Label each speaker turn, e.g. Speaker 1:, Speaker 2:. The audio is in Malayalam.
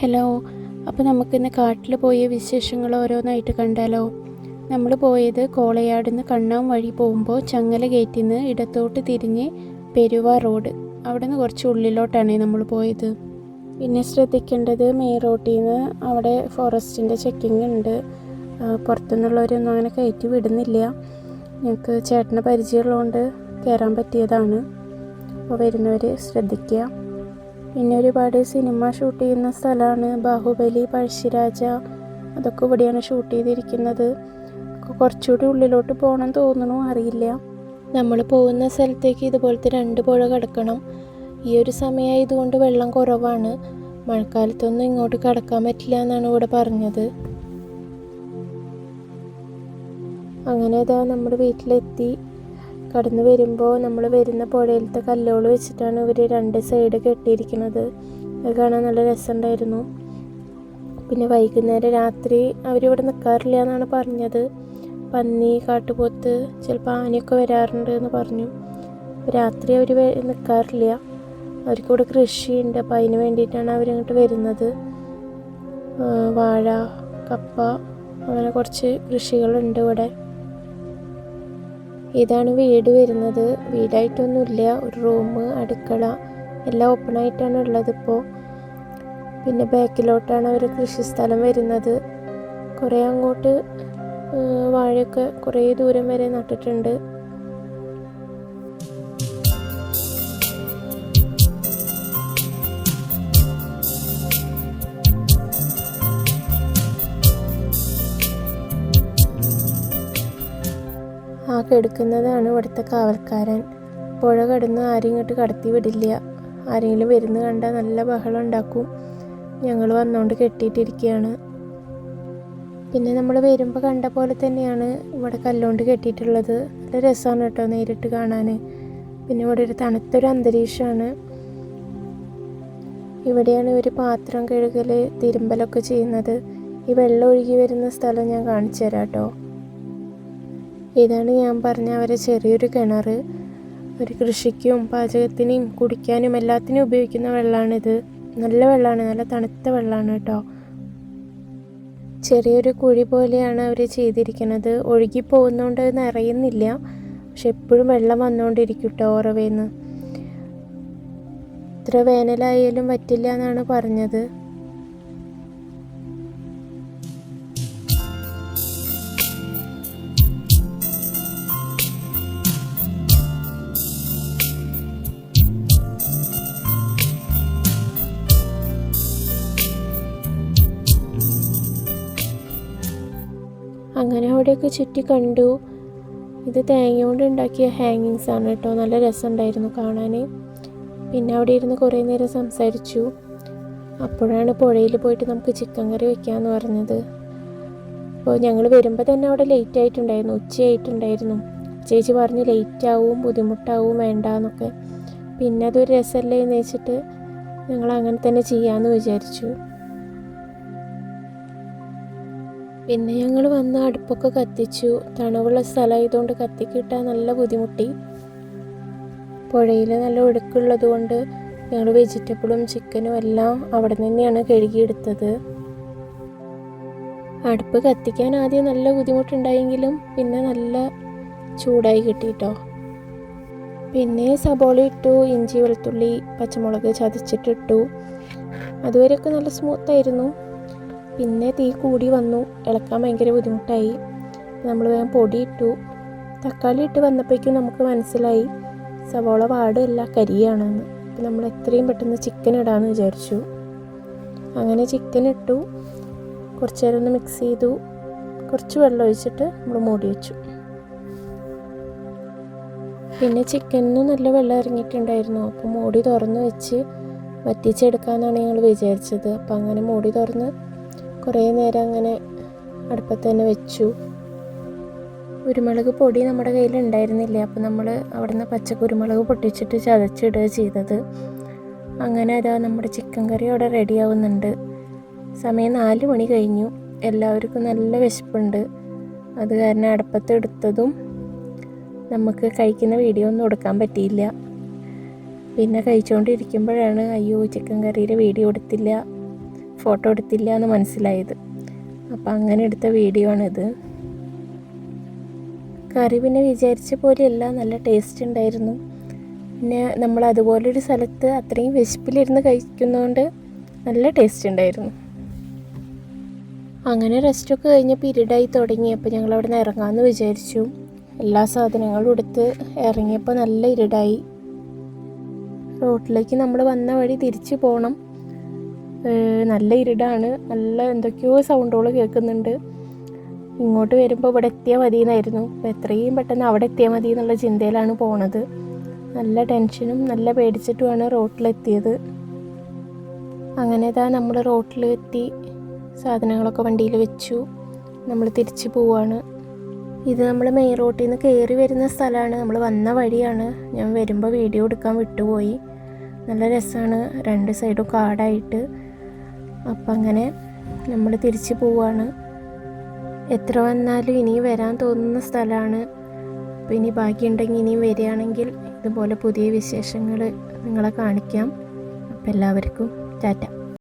Speaker 1: ഹലോ അപ്പോൾ നമുക്കിന്ന് കാട്ടിൽ പോയ വിശേഷങ്ങൾ ഓരോന്നായിട്ട് കണ്ടാലോ? നമ്മൾ പോയത് കോളയാട് നിന്ന് കണ്ണാം വഴി പോകുമ്പോൾ ചങ്ങല ഗേറ്റിൽ നിന്ന് ഇടത്തോട്ട് തിരിഞ്ഞ് പെരുവ റോഡ്. അവിടെ നിന്ന് കുറച്ച് ഉള്ളിലോട്ടാണ് നമ്മൾ പോയത്. പിന്നെ ശ്രദ്ധിക്കേണ്ടത് മെയിൻ റോട്ടിൽ നിന്ന് അവിടെ ഫോറസ്റ്റിന്റെ ചെക്കിംഗ് ഉണ്ട്. പുറത്തുനിന്നുള്ളവരൊന്നും അങ്ങനെ കയറ്റി വിടുന്നില്ല. ഞങ്ങൾക്ക് ചേട്ടനെ പരിചയമുള്ളതുകൊണ്ട് കയറാൻ പറ്റിയതാണ്. അപ്പോൾ വരുന്നവർ ശ്രദ്ധിക്കുക. പിന്നെ ഒരുപാട് സിനിമ ഷൂട്ട് ചെയ്യുന്ന സ്ഥലമാണ് ബാഹുബലി പഴശ്ശിരാജ. അതൊക്കെ ഇവിടെയാണ് ഷൂട്ട് ചെയ്തിരിക്കുന്നത്. കുറച്ചുകൂടി ഉള്ളിലോട്ട് പോകണം തോന്നണു അറിയില്ല. നമ്മൾ പോകുന്ന സ്ഥലത്തേക്ക് ഇതുപോലത്തെ രണ്ട് പുഴ കിടക്കണം. ഈ ഒരു സമയമായതുകൊണ്ട് വെള്ളം കുറവാണ്. മഴക്കാലത്തൊന്നും ഇങ്ങോട്ട് കടക്കാൻ പറ്റില്ല എന്നാണ് ഇവിടെ പറഞ്ഞത്. അങ്ങനെ ഇതാ നമ്മുടെ വീട്ടിലെത്തി. കടന്നു വരുമ്പോൾ നമ്മൾ വരുന്ന പുഴയിലത്തെ കല്ലുകൾ വെച്ചിട്ടാണ് ഇവർ രണ്ട് സൈഡ് കെട്ടിയിരിക്കുന്നത്. അത് കാണാൻ നല്ല രസമുണ്ടായിരുന്നു. പിന്നെ വൈകുന്നേരം രാത്രി അവരിവിടെ നിൽക്കാറില്ല എന്നാണ് പറഞ്ഞത്. പന്നി കാട്ടുപോത്ത് ചിലപ്പോൾ ആനയൊക്കെ വരാറുണ്ട് എന്ന് പറഞ്ഞു. രാത്രി അവർ നിൽക്കാറില്ല അവർക്കിവിടെ കൃഷിയുണ്ട്. അപ്പോൾ അതിന് വേണ്ടിയിട്ടാണ് അവരിങ്ങോട്ട് വരുന്നത്. വാഴ കപ്പ അങ്ങനെ കുറച്ച് കൃഷികളുണ്ട് ഇവിടെ. ഇതാണ് വീട് വരുന്നത്. വീടായിട്ടൊന്നുമില്ല. ഒരു റൂം അടുക്കള എല്ലാം ഓപ്പൺ ആയിട്ടാണ് ഉള്ളത് ഇപ്പോൾ പിന്നെ ബാക്കിലോട്ടാണ് അവർ കൃഷിസ്ഥലം വരുന്നത്. കുറേ അങ്ങോട്ട് വാഴയൊക്കെ കുറേ ദൂരം വരെ നട്ടിട്ടുണ്ട്. ആ കെടുക്കുന്നതാണ് ഇവിടുത്തെ കാവൽക്കാരൻ. പുഴ കടന്ന് ആരും ഇങ്ങോട്ട് കടത്തി വിടില്ല. ആരെങ്കിലും വരുന്ന കണ്ടാൽ നല്ല ബഹളം ഉണ്ടാക്കും. ഞങ്ങൾ വന്നുകൊണ്ട് കെട്ടിയിട്ടിരിക്കുകയാണ് പിന്നെ നമ്മൾ വരുമ്പോൾ കണ്ട പോലെ തന്നെയാണ് ഇവിടെ കല്ലുകൊണ്ട് കെട്ടിയിട്ടുള്ളത്. നല്ല രസമാണ് കേട്ടോ നേരിട്ട് കാണാൻ പിന്നെ ഇവിടെ ഒരു തണുത്തൊരു അന്തരീക്ഷമാണ് ഇവിടെയാണ് ഇവർ പാത്രം കഴുകൽ തിരുമ്പലൊക്കെ ചെയ്യുന്നത്. ഈ വെള്ളം ഒഴുകി വരുന്ന സ്ഥലം ഞാൻ കാണിച്ചു തരാം കേട്ടോ. ഇതാണ് ഞാൻ പറഞ്ഞ അവരെ ചെറിയൊരു കിണർ ഒരു കൃഷിക്കും പാചകത്തിനും കുടിക്കാനും എല്ലാത്തിനും ഉപയോഗിക്കുന്ന വെള്ളമാണിത് നല്ല വെള്ളമാണ് നല്ല തണുത്ത വെള്ളമാണ് കേട്ടോ. ചെറിയൊരു കുഴി പോലെയാണ് അവർ ചെയ്തിരിക്കുന്നത്. ഒഴുകി പോകുന്നതുകൊണ്ട് നിറയുന്നില്ല. പക്ഷെ എപ്പോഴും വെള്ളം വന്നുകൊണ്ടിരിക്കും കേട്ടോ ഓറവേന്ന് ഇത്ര വേനലായാലും പറ്റില്ല എന്നാണ് പറഞ്ഞത്. അവിടെയൊക്കെ ചുറ്റി കണ്ടു. ഇത് തേങ്ങ കൊണ്ട് ഉണ്ടാക്കിയ ഹാങ്ങിങ്സ് ആണ് കേട്ടോ. നല്ല രസമുണ്ടായിരുന്നു കാണാൻ പിന്നെ അവിടെ ഇരുന്ന് കുറേ നേരം സംസാരിച്ചു. അപ്പോഴാണ് പുഴയിൽ പോയിട്ട് നമുക്ക് ചിക്കൻ കറി വെക്കാമെന്ന് പറഞ്ഞത്. അപ്പോൾ ഞങ്ങൾ വരുമ്പോൾ തന്നെ അവിടെ ലേറ്റ് ആയിട്ടുണ്ടായിരുന്നു. ഉച്ചയായിട്ടുണ്ടായിരുന്നു. ചേച്ചി പറഞ്ഞു ലേറ്റ് ആവും ബുദ്ധിമുട്ടാവും വേണ്ട എന്നൊക്കെ പിന്നെ അതൊരു രസമല്ലേ എന്ന് വെച്ചിട്ട് ഞങ്ങൾ അങ്ങനെ തന്നെ ചെയ്യാമെന്ന് വിചാരിച്ചു. പിന്നെ ഞങ്ങൾ വന്ന് അടുപ്പൊക്കെ കത്തിച്ചു. തണുവുള്ള സ്ഥലമായതുകൊണ്ട് കത്തിക്കിട്ടാൻ നല്ല ബുദ്ധിമുട്ടി. പുഴയിൽ നല്ല ഒഴുക്കുള്ളത് കൊണ്ട് ഞങ്ങൾ വെജിറ്റബിളും ചിക്കനും എല്ലാം അവിടെ തന്നെയാണ് കഴുകിയെടുത്തത്. അടുപ്പ് കത്തിക്കാൻ ആദ്യം നല്ല ബുദ്ധിമുട്ടുണ്ടായെങ്കിലും പിന്നെ നല്ല ചൂടായി കിട്ടിയിട്ടോ പിന്നെ സബോള ഇട്ടു ഇഞ്ചി വെളുത്തുള്ളി പച്ചമുളക് ചതച്ചിട്ടിട്ടു. അതുവരെയൊക്കെ നല്ല സ്മൂത്തായിരുന്നു പിന്നെ തീ കൂടി വന്നു. ഇളക്കാൻ ഭയങ്കര ബുദ്ധിമുട്ടായി. നമ്മൾ വേഗം പൊടി ഇട്ടു. തക്കാളി ഇട്ട് വന്നപ്പോഴേക്കും നമുക്ക് മനസ്സിലായി സവോള വാടല്ല കരിയാണെന്ന്. അപ്പം നമ്മൾ എത്രയും പെട്ടെന്ന് ചിക്കൻ ഇടാമെന്ന് വിചാരിച്ചു. അങ്ങനെ ചിക്കൻ ഇട്ടു. കുറച്ച് നേരം ഒന്ന് മിക്സ് ചെയ്തു. കുറച്ച് വെള്ളം ഒഴിച്ചിട്ട് നമ്മൾ മൂടി വെച്ചു. പിന്നെ ചിക്കനിന് നല്ല വെള്ളം ഇറങ്ങിയിട്ടുണ്ടായിരുന്നു. അപ്പോൾ മൂടി തുറന്ന് വെച്ച് വറ്റിച്ചെടുക്കാമെന്നാണ് ഞങ്ങൾ വിചാരിച്ചത്. അപ്പോൾ അങ്ങനെ മൂടി തുറന്ന് കുറേ നേരം അങ്ങനെ അടുപ്പത്ത് തന്നെ വെച്ചു. കുരുമുളക് പൊടി നമ്മുടെ കയ്യിൽ ഉണ്ടായിരുന്നില്ല അപ്പോൾ നമ്മൾ അവിടുന്ന് പച്ച കുരുമുളക് പൊട്ടിച്ചിട്ട് ചതച്ചിടുക ചെയ്തത്. അങ്ങനെ അതാ നമ്മുടെ ചിക്കൻ കറി അവിടെ റെഡിയാവുന്നുണ്ട് സമയം നാല് മണി കഴിഞ്ഞു. എല്ലാവർക്കും നല്ല വിശപ്പുണ്ട്. അത് കാരണം അടുപ്പത്ത് എടുത്തതും നമുക്ക് കഴിക്കുന്ന വീഡിയോ ഒന്നും എടുക്കാൻ പറ്റിയില്ല. പിന്നെ കഴിച്ചുകൊണ്ടിരിക്കുമ്പോഴാണ് അയ്യോ ചിക്കൻ കറിയുടെ വീഡിയോ എടുത്തില്ല. ഫോട്ടോ എടുത്തില്ല എന്ന് മനസ്സിലായത്. അപ്പം അങ്ങനെ എടുത്ത വീഡിയോ ആണിത്. കറി പിന്നെ വിചാരിച്ച പോലെയല്ല നല്ല ടേസ്റ്റ് ഉണ്ടായിരുന്നു. പിന്നെ നമ്മൾ അതുപോലൊരു സ്ഥലത്ത് അത്രയും വിശപ്പിലിരുന്ന് കഴിക്കുന്നതുകൊണ്ട് നല്ല ടേസ്റ്റ് ഉണ്ടായിരുന്നു. അങ്ങനെ റെസ്റ്റൊക്കെ കഴിഞ്ഞപ്പോൾ ഇരുടായി തുടങ്ങി. അപ്പോൾ ഞങ്ങൾ അവിടെ നിന്ന് ഇറങ്ങാമെന്ന് വിചാരിച്ചു. എല്ലാ സാധനങ്ങളും എടുത്ത് ഇറങ്ങിയപ്പോൾ നല്ല ഇരുടായി. റോട്ടിലേക്ക് നമ്മൾ വന്ന വഴി തിരിച്ചു പോകണം നല്ല ഇരുടാണ്. നല്ല എന്തൊക്കെയോ സൗണ്ടുകൾ കേൾക്കുന്നുണ്ട്. ഇങ്ങോട്ട് വരുമ്പോൾ ഇവിടെ എത്തിയാൽ മതി എന്നായിരുന്നു അപ്പോൾ എത്രയും പെട്ടെന്ന് അവിടെ എത്തിയാൽ മതി എന്നുള്ള ചിന്തയിലാണ് പോണത്. നല്ല ടെൻഷനും നല്ല പേടിച്ചിട്ടുമാണ് റോട്ടിലെത്തിയത്. അങ്ങനെ ഇതാ നമ്മൾ റോട്ടിൽ എത്തി സാധനങ്ങളൊക്കെ വണ്ടിയിൽ വെച്ചു. നമ്മൾ തിരിച്ചു പോവാണ്. ഇത് നമ്മൾ മെയിൻ റോട്ടിൽ നിന്ന് കയറി വരുന്ന സ്ഥലമാണ് നമ്മൾ വന്ന വഴിയാണ്. ഞാൻ വരുമ്പോൾ വീഡിയോ എടുക്കാൻ വിട്ടുപോയി. നല്ല രസമാണ് രണ്ട് സൈഡും കാടായിട്ട്. അപ്പം അങ്ങനെ നമ്മൾ തിരിച്ചു പോവുകയാണ് എത്ര വന്നാലും ഇനി വരാൻ തോന്നുന്ന സ്ഥലമാണ് അപ്പോൾ ഇനി ബാക്കിയുണ്ടെങ്കിൽ ഇനിയും വരികയാണെങ്കിൽ ഇതുപോലെ പുതിയ വിശേഷങ്ങൾ നിങ്ങളെ കാണിക്കാം. അപ്പോൾ എല്ലാവർക്കും ടാറ്റ.